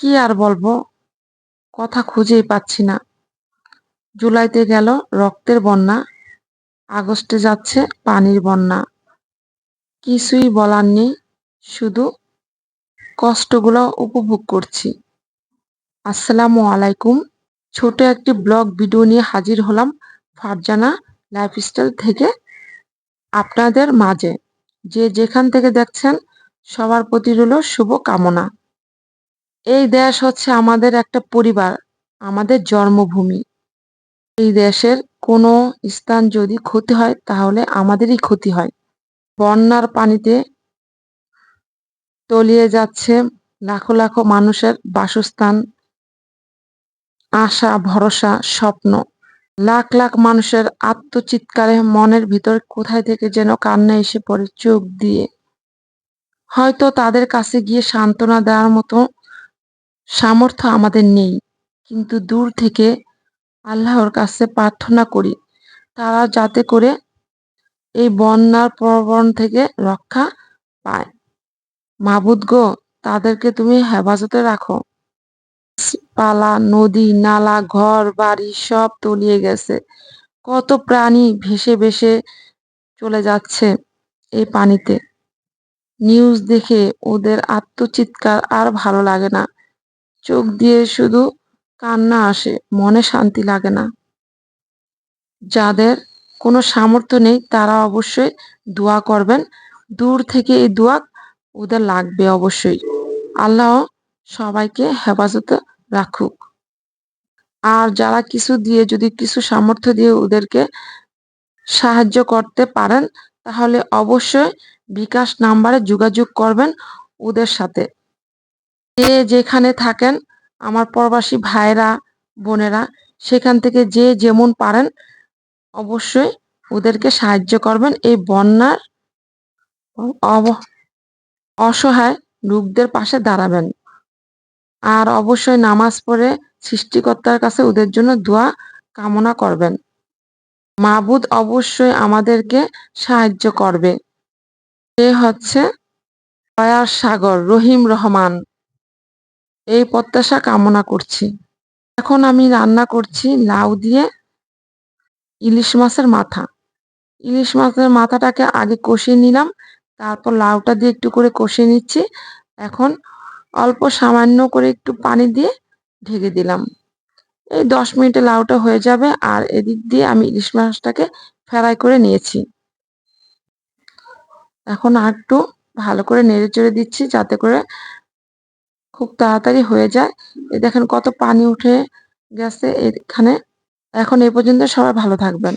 কি আর বলব? কথা খুঁজেই পাচ্ছি না। জুলাইতে গেল রক্তের বন্যা, আগস্টে যাচ্ছে পানির বন্যা। কিছুই বলার নেই, শুধু কষ্টগুলো উপভোগ করছি। আসসালামু আলাইকুম। ছোট একটি ব্লগ ভিডিও নিয়ে হাজির হলাম ফারজানা লাইফস্টাইল থেকে আপনাদের মাঝে। যে যেখান থেকে দেখছেন, সবার প্রতি রইল শুভ কামনা এই দেশ হচ্ছে আমাদের একটা পরিবার, আমাদের জন্মভূমি। এই দেশের কোনো স্থান যদি ক্ষতি হয়, তাহলে আমাদেরই ক্ষতি হয়। বন্যার পানিতে তলিয়ে যাচ্ছে লাখো লাখো মানুষের বাসস্থান, আশা, ভরসা, স্বপ্ন। লাখ লাখ মানুষের আত্মচিৎকারে মনের ভিতর কোথায় থেকে যেন কান্না এসে পড়ে চোখ দিয়ে। হয়তো তাদের কাছে গিয়ে সান্ত্বনা দেওয়ার মতো সামর্থ্য আমাদের নেই। কিন্তু দূর থেকে আল্লাহর কাছে প্রার্থনা করি, তারা যাতে করে এই বন্যার প্রবণ থেকে রক্ষা পায়। মাবুদ গো, তাদেরকে তুমি হেফাজতে রাখো। পালা নদী, নালা, ঘর, বাড়ি সব তলিয়ে গেছে। কত প্রাণী ভেসে ভেসে চলে যাচ্ছে এই পানিতে। নিউজ দেখে ওদের আত্মচিৎকার আর ভালো লাগে না। চোখ দিয়ে শুধু কান্না আসে, মনে শান্তি লাগে না। যাদের কোনো সামর্থ্য নেই, তারা অবশ্যই দোয়া করবেন। দূর থেকে এই দোয়া ওদের লাগবে অবশ্যই। আল্লাহ সবাইকে হেফাজতে রাখুক। আর যারা কিছু দিয়ে, যদি কিছু সামর্থ্য দিয়ে ওদেরকে সাহায্য করতে পারেন, তাহলে অবশ্যই বিকাশ নাম্বারে যোগাযোগ করবেন ওদের সাথে। যে যেখানে থাকেন, আমার প্রবাসী ভাইরা বোনেরা, সেখান থেকে যে যেমন পারেন, অবশ্যই ওদেরকে সাহায্য করবেন। এই বন্যার অসহায় লোকদের পাশে দাঁড়াবেন। আর অবশ্যই নামাজ পড়ে সৃষ্টিকর্তার কাছে ওদের জন্য দোয়া কামনা করবেন। মাবুদ অবশ্যই আমাদেরকে সাহায্য করবে। সে হচ্ছে সাগর, রহিম রহমান। এই প্রত্যাশা কামনা করছি। এখন আমি রান্না করছি লাউ দিয়ে ইলিশ মাছের মাথা। ইলিশ মাছের মাথাটাকে আগে কষিয়ে নিলাম, তারপর লাউটা দিয়ে একটু করে কষিয়ে নিচ্ছি। এখন অল্প সামান্য করে একটু পানি দিয়ে ঢেকে দিলাম। এই দশ মিনিটে লাউটা হয়ে যাবে আর এদিক দিয়ে আমি ইলিশ মাছটাকে ফ্রাই করে নিয়েছি। এখন আর একটু ভালো করে নেড়ে চেড়ে দিচ্ছি যাতে করে খুব তাড়াতাড়ি হয়ে যায়। এ দেখেন কত পানি উঠে গেছে এখানে। এখন এ পর্যন্ত সবাই ভালো থাকবেন।